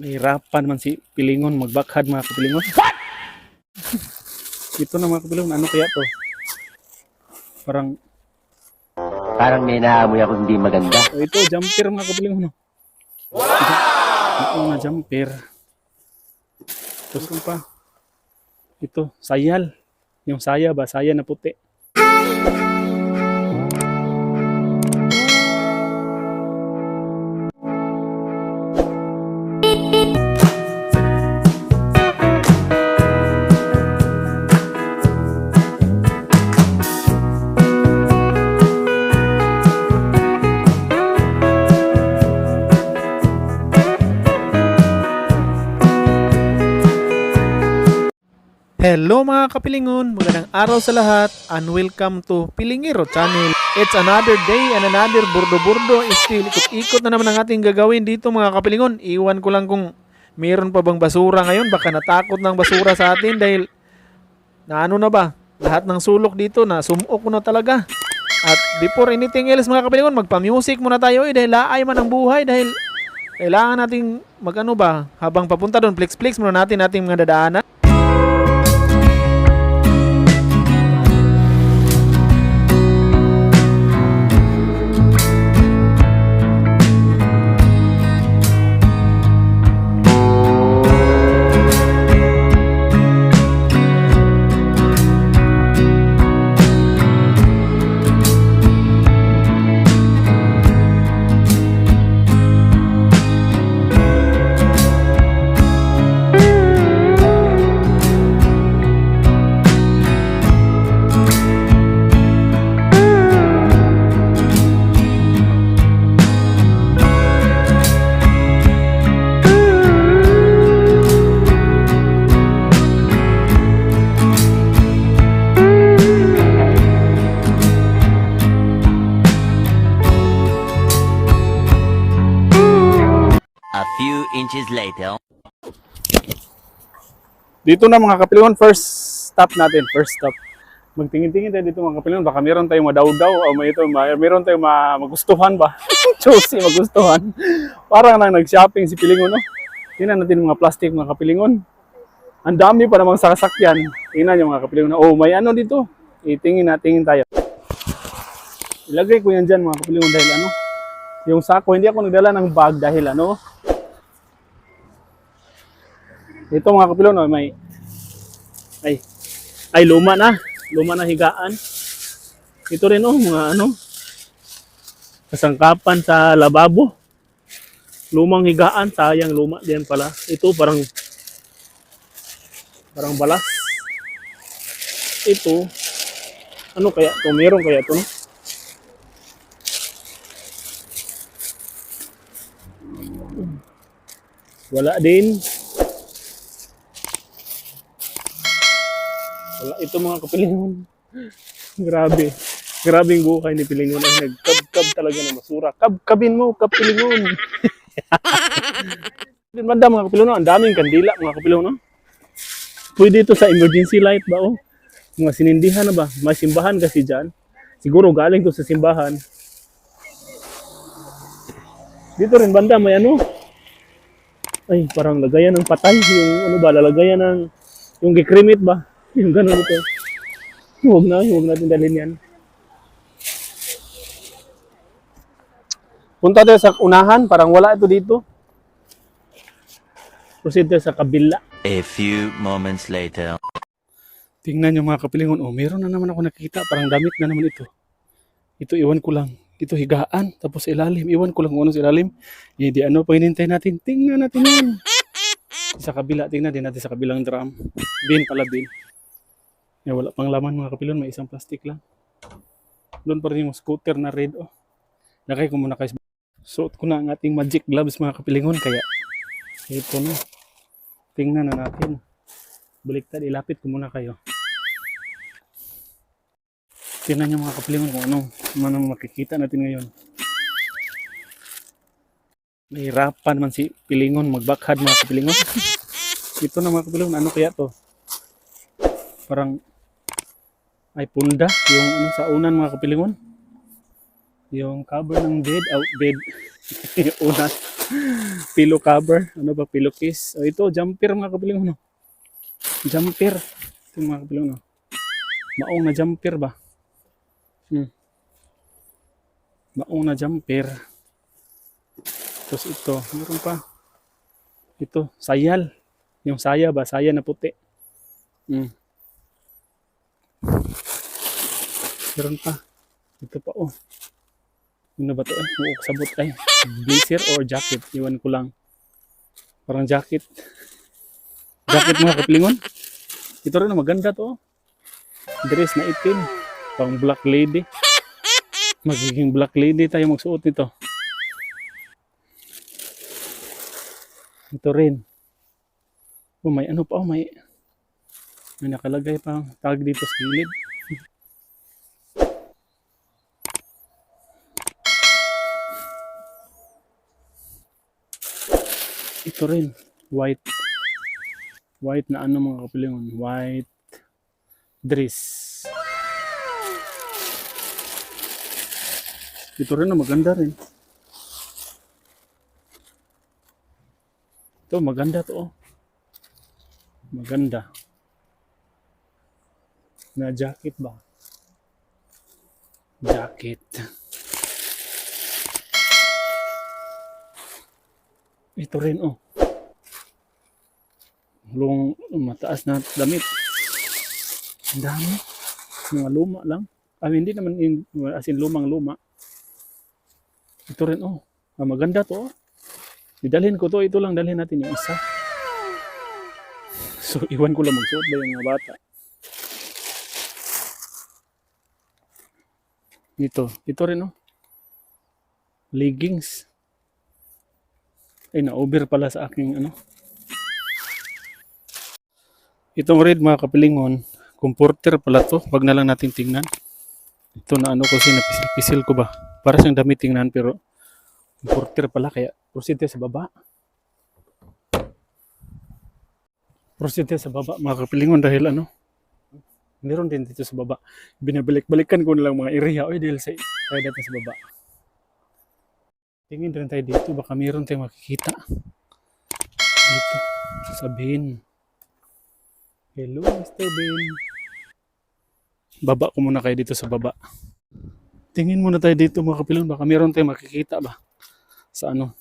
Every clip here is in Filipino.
Nahirapan man si Pilingon magbakhad mga kapilingon. Ito na mga kapilingon, ano kaya to? Parang, Parang may naamoy ako hindi maganda. oh, ito, jumper mga kapilingon. no? Ito na jumper. Tapos pa? Ito, sayal. Yung saya ba? Saya na puti. Hello mga kapilingon, magandang araw sa lahat and welcome to Pilingiro Channel. It's another day and another burdo-burdo. Still, ikot-ikot na naman ang ating gagawin dito mga kapilingon. Iwan ko lang kung meron pa bang basura ngayon. Baka natakot ng basura sa atin dahil na ano na ba, lahat ng sulok dito na sumok na talaga. At before anything else mga kapilingon, magpa-music muna tayo eh dahil laay man ang buhay dahil kailangan nating magano ba habang papunta doon, flex-flex muna natin ating mga dadaanan. Later. Dito na mga kapilingon, first stop natin, first stop. Magtingin-tingin tayo dito mga kapilingon, baka meron tayong madaw-daw o may ito, may, meron tayong ma, magustuhan ba? Choosy, magustuhan. Parang nang nag-shopping si Pilingon, no? Tingnan natin mga plastic mga kapilingon. Ang dami pa namang sasakyan. Tingnan yung mga kapilingon. Oh, may ano dito. Itingin na, tingin tayo. Ilagay ko yan dyan mga kapilingon dahil ano, yung sako, hindi ako nagdala ng bag dahil ano, ito mga kapilon, oh, may ay ay luma na, luma na higaan. Ito rin oh, mga ano kasangkapan sa lababo. Lumang higaan, sayang luma din pala. Ito parang parang balas. Ito ano kaya to? Meron kaya to no? Wala din. Wala ito mga kapilingon. Grabe. Grabe yung buhay ni Pilingon ay nagkab-kab talaga ng basura. Kab-kabin mo, kapilingon. Banda mga kapilingon, ang daming kandila mga kapilingon. Pwede ito sa emergency light ba oh? Mga sinindihan na ba? May simbahan kasi dyan. Siguro galing to sa simbahan. Dito rin banda may ano? Ay, parang lagayan ng patay. Yung ano ba, lalagayan ng yung gikrimit ba? Yung ganun ito. Huwag na, huwag natin dalhin yan. Punta tayo sa unahan, parang wala ito dito. Proceed tayo sa kabila. A few moments later. Tingnan yung mga kapilingon. Oh, meron na naman ako nakikita. Parang damit na naman ito. Ito, iwan ko lang. Ito, higaan. Tapos sa ilalim. Iwan ko lang kung ano sa ilalim. Eh, di ano pa hinintay natin. Tingnan natin yan. Sa kabila, tingnan din natin sa kabilang drum. Bin pala, bin. Eh, wala pang laman mga kapilon. May isang plastic lang. Doon pa rin yung scooter na red. Oh. Nakay ko muna guys. Suot ko na ang ating magic gloves mga kapilingon. Kaya, ito na. Tingnan na natin. Baliktad, ilapit ko muna kayo. Tingnan niyo mga kapilingon kung anong, anong makikita natin ngayon. Nahirapan man si Pilingon magbakhad mga kapilingon. Ito na mga kapilingon, ano kaya to? Parang ay punda yung ano sa unan mga kapilingon. Yung cover ng bed, out bed. yung unan. pillow cover. Ano ba? Pillowcase. O ito, jumper mga kapilingon. No? Jumper. Ito mga kapilingon. No? Maong na jumper ba? Hmm. Maong na jumper. Tapos ito, meron pa. Ito, sayal. Yung saya ba? Saya na puti. Hmm. Meron pa. Ito pa oh. Ano ba to eh? Sabot ay. Blazer or jacket? Iwan ko lang. Parang jacket. Jacket mga kaplingon. Ito rin maganda to. oh. Dress na itim. Pang black lady. Magiging black lady tayo magsuot nito. Ito rin. Oh, may ano pa oh, may may nakalagay pang tag dito sa gilid. Ito rin, white. White na ano mga kapilingon, white dress. Ito rin na maganda rin. Ito maganda to oh. Maganda. Na jacket ba? Jacket. Ito rin oh. Lung mataas na damit. Ang dami. Mga luma lang. Ah, hindi naman in, as in lumang luma. Ito rin oh. Ah, maganda to oh. Idalhin ko to. Ito lang dalhin natin yung isa. So, iwan ko lang magsuot ba yung mga bata. Ito. Ito rin oh. Leggings. Ay, na-over pala sa aking ano. Itong red mga kapilingon, comforter pala to. Wag na lang natin tingnan. Ito na ano kasi napisil-pisil ko ba. Para siyang damit tingnan pero comforter pala kaya proceed sa baba. Proceed sa baba mga kapilingon dahil ano. Meron din dito sa baba. Binabalik-balikan ko na lang mga area. Oy, dahil sa tayo dito sa baba. Tingin rin tayo dito. Baka meron tayong makikita. Dito. Sabihin. Hello, Mr. Bean. Baba ko muna kayo dito sa baba. Tingin muna tayo dito mga kapilon. Baka meron tayong makikita ba? Sa ano?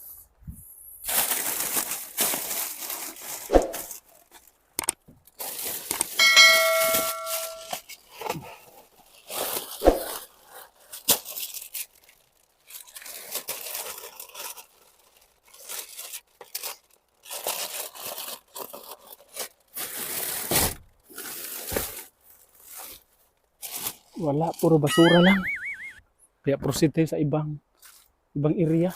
Wala, puro basura lang. Kaya proceed tayo sa ibang ibang area.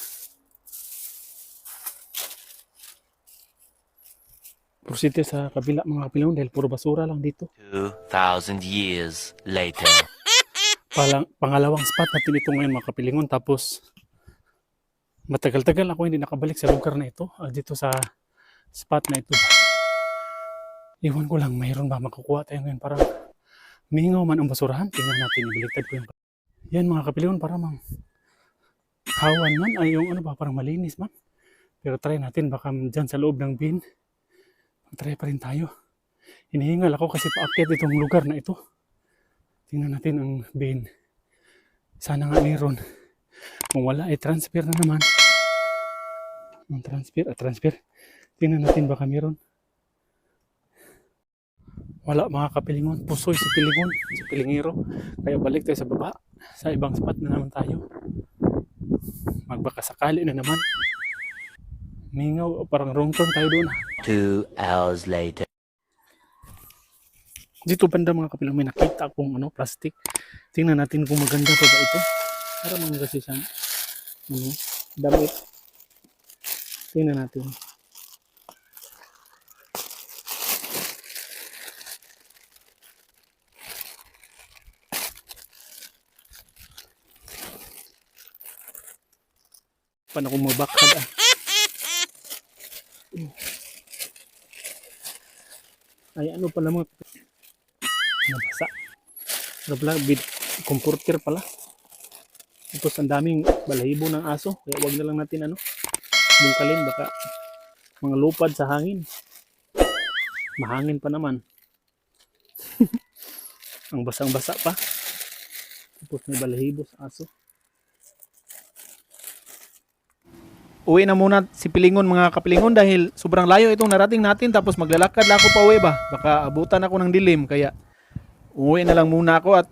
Proceed tayo sa kabila mga kapilon dahil puro basura lang dito. 2,000 years later. Palang, pangalawang spot natin ito ngayon mga kapilingon. Tapos matagal-tagal ako hindi nakabalik sa lugar na ito. ah, dito sa spot na ito. Iwan ko lang, mayroon ba makukuha tayo ngayon para mingaw man ang basurahan. Tingnan natin, ibaliktad ko yung yan mga kapilingon para mang hawan man ay yung ano ba parang malinis man. Pero try natin baka dyan sa loob ng bin. Try pa rin tayo. Hinihingal ako kasi paakyat itong lugar na ito. Tingnan natin ang bin. Sana nga mayroon. Kung wala, ay transfer na naman. Ang transfer, at transfer. Tingnan natin baka mayroon. Wala mga kapilingon. Pusoy si pilingon, si pilingiro. Kaya balik tayo sa baba. Sa ibang spot na naman tayo. Magbaka sakali na naman. Mingaw, parang wrong turn tayo doon. Two hours later. Dito banda mga kapilang may nakita akong ano, plastic. Tingnan natin kung maganda pa ba ito. Para mga kasi siyang ano, damit. Tingnan natin. Paano kung magbakad ah? Ay ano pala mga nabasa. Nabla, bid, comforter pala. Tapos ang daming balahibo ng aso. Kaya wag na lang natin ano, bungkalin baka mga lupad sa hangin. Mahangin pa naman. Ang basang-basa pa. Tapos may balahibo sa aso. Uwi na muna si Pilingon mga kapilingon dahil sobrang layo itong narating natin tapos maglalakad lang ako pa uwi ba. Baka abutan ako ng dilim kaya uwi na lang muna ako at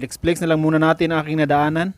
flex-flex na lang muna natin ang aking nadaanan.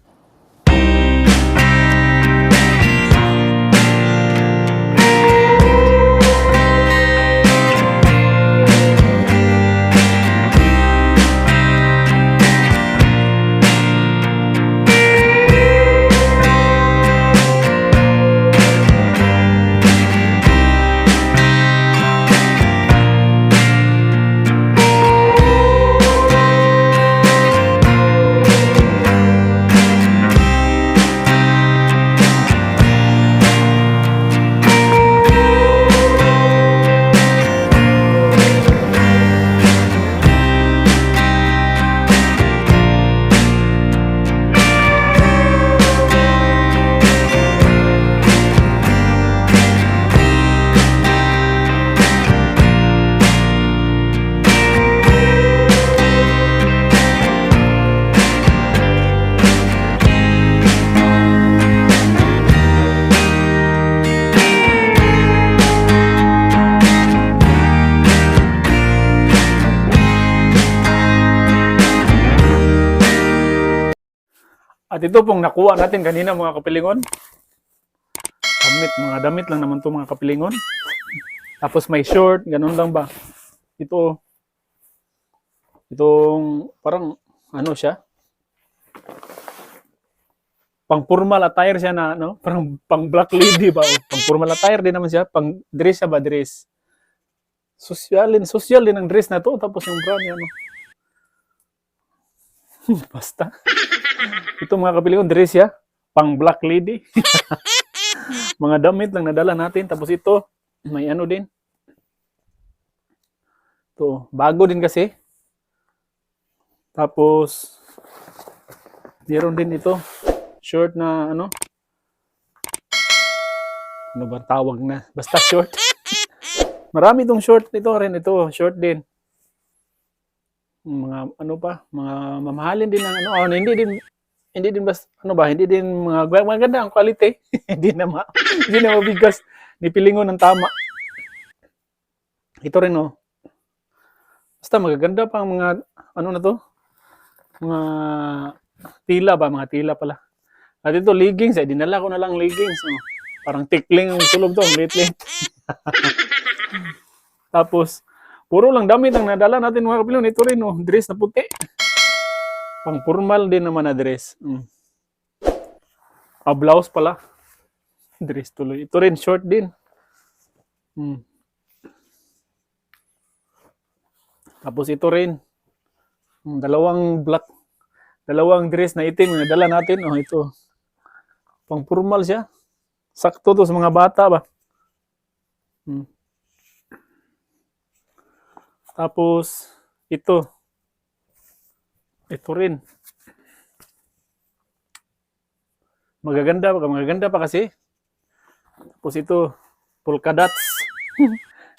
At ito pong nakuha natin kanina mga kapilingon. Damit, mga damit lang naman to mga kapilingon. Tapos may short, ganun lang ba. Ito, itong parang ano siya, pang formal attire siya na no? Parang pang black lady ba? Pang formal attire din naman siya. Pang dress siya ba dress? Social din social din ang dress na to. Tapos yung brown niya no? Basta ito mga kapili ko dress siya pang black lady. Mga damit lang nadala natin. Tapos ito may ano din. To bago din kasi. Tapos meron din ito. Short na ano? Ano ba tawag na? Basta short. Marami itong short ito rin. Ito short din mga ano pa mga mamahalin din ng ano oh, hindi din hindi din bas ano ba hindi din mga maganda ang quality hindi na ma, hindi na mabigas ni pilingon ng tama ito rin oh basta magaganda pa ang mga ano na to mga tila ba mga tila pala at ito, leggings. Eh, dinala ko na lang leggings. Oh. Parang tikling ang sulog to. Ang lit-lit. Tapos, puro lang damit ang nadala natin mga kapilon. Ito rin, oh, dress na puti. Pang formal din naman na dress. Mm. Ah, blouse pala. Dress tuloy. Ito rin, short din. Mm. Tapos ito rin. Mm, dalawang black dalawang dress na itim na dala natin. Oh, ito. Pang formal siya. Sakto to sa mga bata ba. Hmm. Tapos, ito. Ito rin. Magaganda magaganda pa kasi. Tapos ito, polka dots.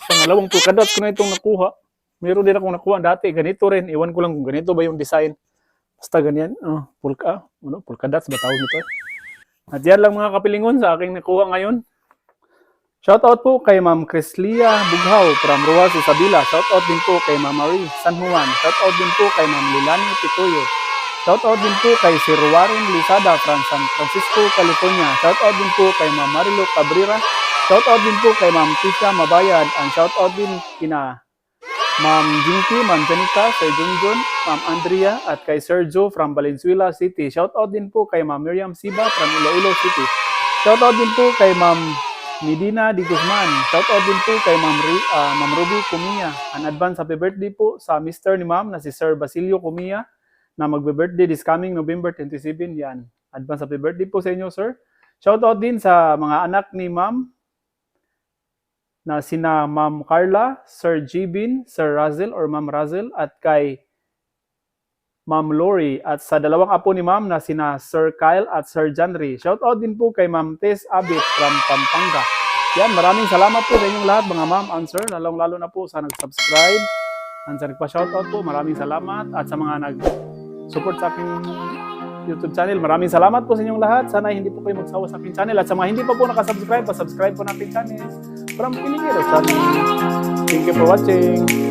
Pangalawang polka dots ko na itong nakuha. Meron din akong nakuha dati. Ganito rin. Iwan ko lang kung ganito ba yung design. Basta ganyan. Oh, polka. Ano, polka dots ba tawag nito? At yan lang mga kapilingon sa aking nakuha ngayon. Shoutout po kay Ma'am Crislia Bughaw from Ruas, Isabela. Shoutout din po kay Ma'am Marie San Juan. Shoutout din po kay Ma'am Lilani Pitoyo. Shoutout din po kay Sir Warren Lisada from San Francisco, California. Shoutout din po kay Ma'am Marilo Cabrera. Shoutout din po kay Ma'am Tisha Mabayad. Ang shoutout din kina Ma'am Jinky, Ma'am Janica, Sir Junjun, Ma'am Andrea, at kay Sir Joe from Valenzuela City. Shoutout din po kay Ma'am Miriam Siba from Iloilo City. Shoutout din po kay Ma'am Medina Di Guzman. Shoutout din po kay Ma'am, Ri, ah, Ma'am Ruby Kumia. An advance happy birthday po sa Mr. ni Ma'am na si Sir Basilio Kumia na magbe-birthday this coming November 27. Yan. Advance happy birthday po sa inyo, sir. Shoutout din sa mga anak ni Ma'am na sina Ma'am Carla, Sir Jibin, Sir Razel or Ma'am Razel at kay Ma'am Lori at sa dalawang apo ni Ma'am na sina Sir Kyle at Sir Janry. Shout out din po kay Ma'am Tess Abit from Pampanga. Yan, maraming salamat po sa inyong lahat mga ma'am and sir, lalong-lalo na po sa nag-subscribe and sa nagpa-shoutout po, maraming salamat at sa mga nag-support sa aking YouTube channel, maraming salamat po sa inyong lahat. Sana hindi po kayo magsawa sa aking channel at sa mga hindi pa po nakasubscribe, pa-subscribe po na aking channel. From Pilingero channel. Thank you for watching.